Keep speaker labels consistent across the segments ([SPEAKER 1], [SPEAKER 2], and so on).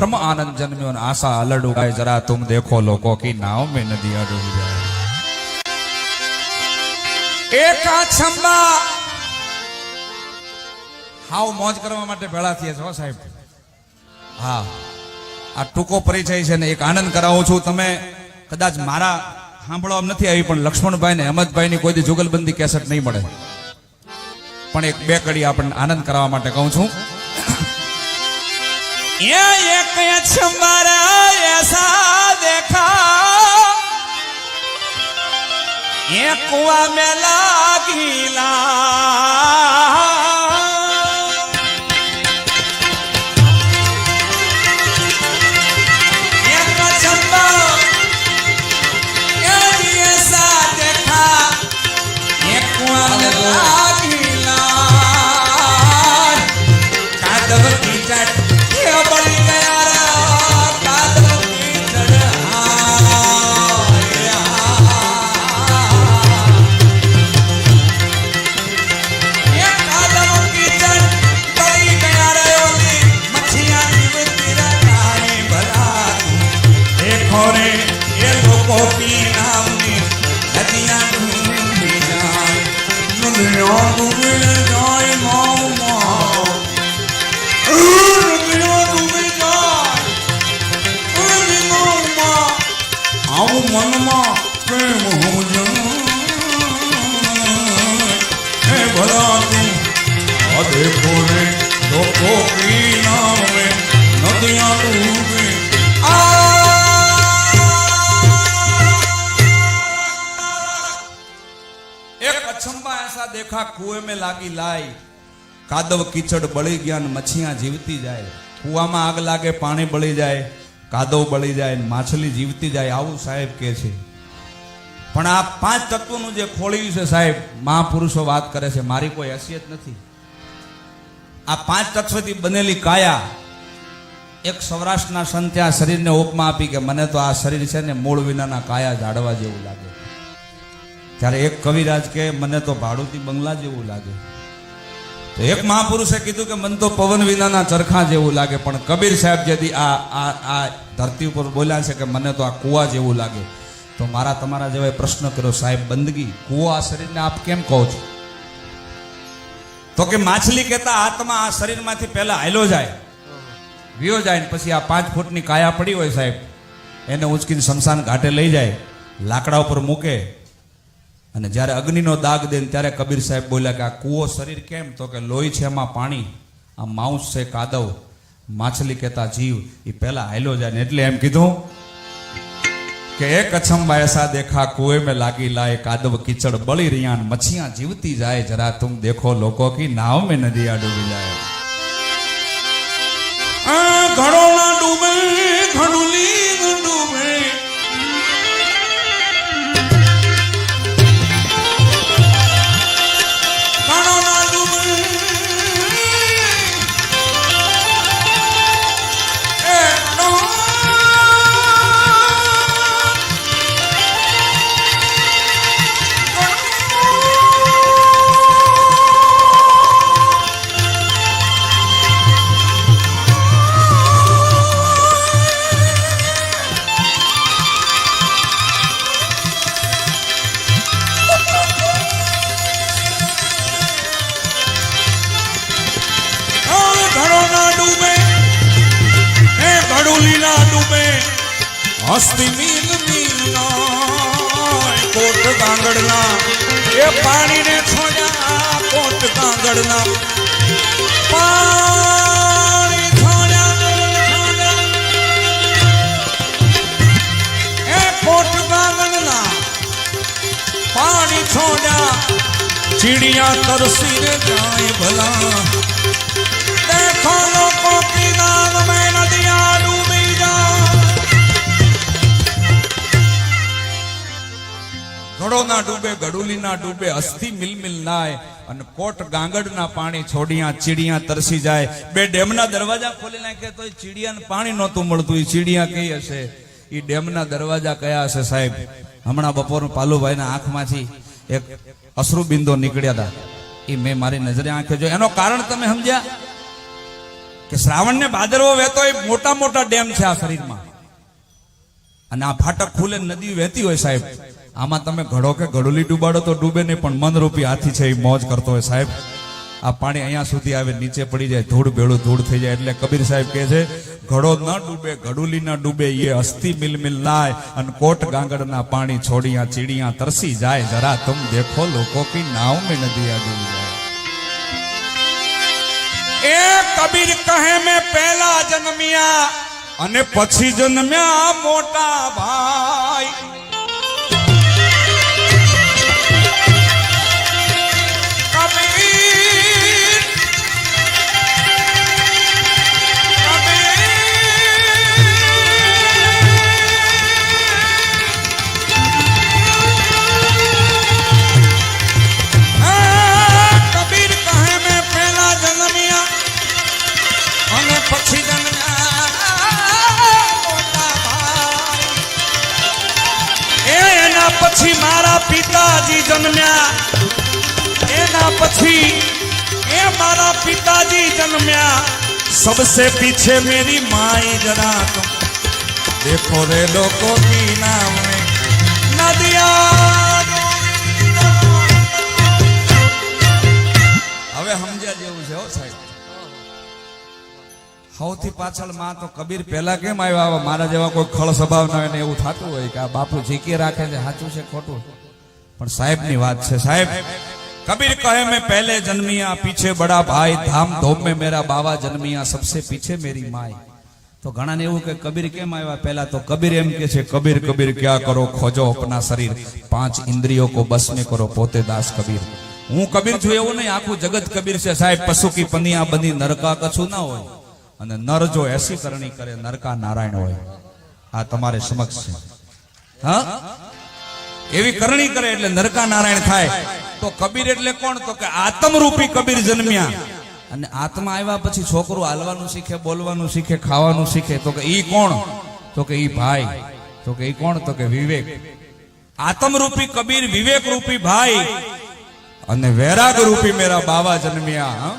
[SPEAKER 1] બ્રહ્મ આનંદ જન્મ્યો આશા અલડુ ગાય જરા તુમ દેખો લોકો કી નાવ મે નદી અડુ જાય. એકા છંબા! હાવ મોજ કરવા માટે ભેળા થયા છો સાહેબ. હા. આ ટૂંકો પરિચય છે ને એક આનંદ કરાવું છું. તમે કદાચ મારા સાંભળવા નથી આવી, પણ લક્ષ્મણભાઈ ને અહમદભાઈ ની કોઈ જુગલબંધી કેસેટ નહીં મળે. પણ એક બે કડી આપણને આનંદ કરવા માટે કહું છું. ये एक अक्षर ऐसा देखा ये कुआ में लागीला एक મનમાં પ્રેમ હોવું હે ભલા તું આ દેખો રે લોકો કી નામે નદિયા દેખા કુએ મે લાગી લાય. કાદવ કીચડ બળી ગયા ને મચ્છિયા જીવતી જાય. કુવામાં આગ લાગે, પાણી બળી જાય, કાદવ બળી જાય માછલી જીવતી જાય, આવું સાહેબ કે છે. પણ આ પાંચ તત્વોનું જે ખોળ્યું છે સાહેબ, મહાપુરુષો વાત કરે છે, મારી કોઈ હસિયત નથી. આ પાંચ તત્વથી બનેલી કાયા એક સૌરાષ્ટ્રના સંત્યા શરીરને ઓપમાં આપી કે મને તો આ શરીર છે ને મૂળ વિનાના કાયા જાળવા જેવું લાગે. ત્યારે એક કવિરાજ કે, મને તો ભાડુતી બંગલા જેવું લાગે. તો એક મહાપુરુષે કીધું કે, મને તો પવન વિનાના ચરખા જેવું લાગે. પણ કબીર સાહેબ જેથી આ આ આ ધરતી ઉપર બોલ્યા છે કે, મને તો આ કુવા જેવું લાગે. તો મારા તમારા જેવા પ્રશ્ન કર્યો, સાહેબ, બંદગી, કુવો આ શરીરને આપ કેમ કહો છો? તો કે, માછલી કહેતા આત્મા આ શરીરમાંથી પહેલા હાલો જાય, વિયો જાય ને પછી આ પાંચ ફૂટની કાયા પડી હોય સાહેબ, એને ઉંચકીને શમશાન ઘાટે લઈ જાય, લાકડા ઉપર મૂકે અને જ્યારે અગ્નિનો દાગ દે ત્યારે કબીર સાહેબ બોલ્યા કે આ કૂવો શરીર કેમ તો કે લોહી છે એમાં પાણી આ માઉસ છે કાદવ માછલી કહેતા જીવ એ પહેલા હાયલો જાય ને એટલે એમ કીધું કે એક અછંબા એસા દેખા કુએ મેં લાગી લાય કાદવ કીચડ બળી રહ્યા મચ્છિયા જીવતી જાય જરા તુમ દેખો લોકો કી નાવ મેં નદીયા ડૂબી જાય ઘણો ના ડૂબે ઘણું લીંગ ડૂબે એ પાણીને છોડ્યા પોત કાગળના. પાણી છોડ્યા એ પોત કાગળના. પાણી છોડ્યા. ચીડિયા તરસીને જાય ભલા. દેખો લોકો પીના મેં નદિયા. ઘડો ના ડૂબે ગડુલી ના ડૂબે, અસ્થિ મિલ મિલ નાય અને કોટ ગાંગડ ના પાણી છોડિયા, ચીડિયા તરસી જાય. બે ડેમના દરવાજા ખોલી નાખે તો ચીડિયાને પાણી નહોતું મળતું. એ ચીડિયા કઈ હશે? એ ડેમના દરવાજા કયા હશે સાહેબ? હમણાં બપોર પાલુભાઈના આંખમાંથી એક અશ્રુ બિંદો નીકળ્યા હતા એ મેં મારી નજરે આંખે જોયો એનો કારણ તમે સમજ્યા? કે શ્રાવણને ભાદરવો વહેતો એ મોટા મોટા ડેમ છે આ શરીરમાં. અને આ ફાટક ખુલે નદી વહેતી હોય સાહેબ. આમાં તમે ઘડો કે ઘડોલી ડૂબાડો તો ડૂબે નહીં, પણ મનરૂપી હાથી છે એ મોજ કરતો હોય સાહેબ. આ પાણી અહીંયા સુધી આવે, નીચે પડી જાય, ધૂળ ભેળું ધૂળ થઈ જાય, એટલે કબીર સાહેબ કહે છે, ઘડો ન ડૂબે ઘડુલી ન ડૂબે, એ અસ્થિ મિલ મિલ લાય, અને કોટ ગાંગડના પાણી છોડિયા ચીડિયા તરસી જાય, જરા તમ દેખો લોકો કી નાવ મેં નદિયા ડૂબ જાય. એ કબીર કહે, મે પહેલા જન્મ્યા, અને પછી જન્મ્યા મોટા ભાઈ. પિતાજી જન્મ્યા. એના પછી એ મારા પિતાજી જન્મ્યા. સબસે પીછે મેરી માઈ જરા દેખો રે લોકો હવે સમજ્યા જેવું છે હો સાહેબ. સૌથી પાછળમાં તો કબીર પહેલા કેમ આવ્યા મારા જેવા કોઈ ખળ સ્વભાવ ના હોય ને એવું થતું હોય કે આ બાપુ જીકી રાખે છે સાચું છે ખોટું? પણ સાહેબની વાત છે, સાહેબ. કબીર કહે, મેં પહેલે જન્મિયા, પીછે બડા ભાઈ, ધામ ધોમ મેં મેરા બાવા જન્મિયા, સબસે પીછે મેરી માય તો ઘણાને એવું કે, કબીર કેમ આવ્યા? પહેલા તો કબીર એમ કે છે, કબીર કબીર, ક્યાં કરો? ખોજો અપના શરીર. પાંચ ઇન્દ્રિયો કો બસ મે કરો, પોતે દાસ કબીર. હું કબીર છું, એવું નહીં, આખું જગત કબીર છે, સાહેબ. પશુ કી પનિયા બની, નરકા કશું ના હોય. અને નર જો એસી કરણી કરે, નરકા નારાયણ હોય. આ તમારે સમક્ષ છે. હા? એવી કરણી કરે એટલે નરકા નારાયણ થાય. તો કબીર એટલે કોણ? તો કે આત્મરૂપી કબીર જન્મ્યા. અને આત્મા આવ્યા પછી છોકરું હાલવાનું શીખે, બોલવાનું શીખે, ખાવાનું શીખે. તો કે ઈ કોણ? તો કે ઈ ભાઈ. તો કે ઈ કોણ? તો કે વિવેક. આત્મરૂપી કબીર વિવેક રૂપી ભાઈ. અને વૈરાગ રૂપી મેરા બાવા જન્મ્યા?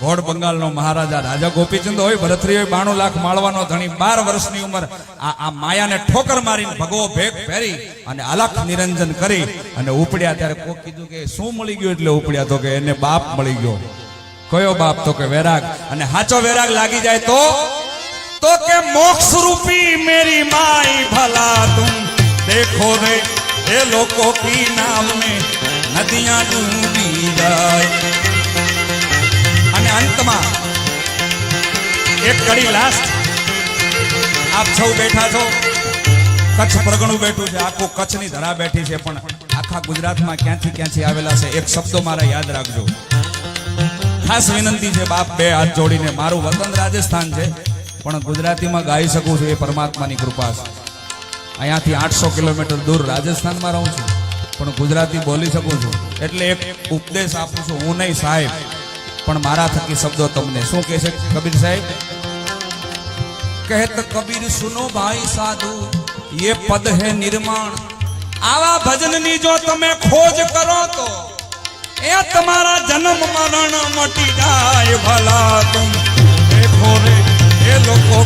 [SPEAKER 1] ઘોડ બંગાળનો મહારાજા રાજા ગોપીચંદ હોય ભરતરી હોય બાણું લાખ માળવાનો ધણી બાર વર્ષની ઉંમર આ આ માયાને ઠોકર મારીને ભગવો ભેગ પહેરી અને અલખ નિરંજન કરી અને ઉપડ્યા ત્યારે કોક કીધું કે, શું મળી ગયું? એટલે ઉપડ્યા તો કે, એને બાપ મળી ગયો. કયો બાપ તો કે, વૈરાગ. અને હાચો વૈરાગ લાગી જાય તો? તો કે મોક્ષ રૂપી મેરી માઈ ભલા તું, દેખો રે, એ લોકો કી નામ મે નદિયા ડૂબી જાય. અને અંતમાં એક કડી લાસ્ટ આપ સૌ બેઠા છો. કચ્છ પ્રગણું બેઠું છે. આખું કચ્છની ધરા બેઠી છે, પણ આખા ગુજરાતમાં ક્યાંથી ક્યાંથી આવેલા છે, એક શબ્દો મારા યાદ રાખજો. ખાસ વિનંતી છે, બાપ બે હાથ જોડીને. મારું વતન રાજસ્થાન છે, પણ ગુજરાતીમાં ગાઈ શકું છું એ પરમાત્માની કૃપા છે. અહીંયાથી આઠસો કિલોમીટર દૂર રાજસ્થાનમાં રહું છું, પણ ગુજરાતી બોલી શકું છું. એટલે એક ઉપદેશ આપું છું. હું નહીં, સાહેબ. પણ મારા થકી શબ્દો તમને શું કહે છે કબીર સાહેબ? કહેત કબીર, સુનો ભાઈ સાધુ ये પદ હે નિર્માણ. આવા ભજનની જો તમે ખોજ કરો તો, એ તમારા જન્મ મરણ મટી જાય ભલા તુમ દેખો રે એ લોકો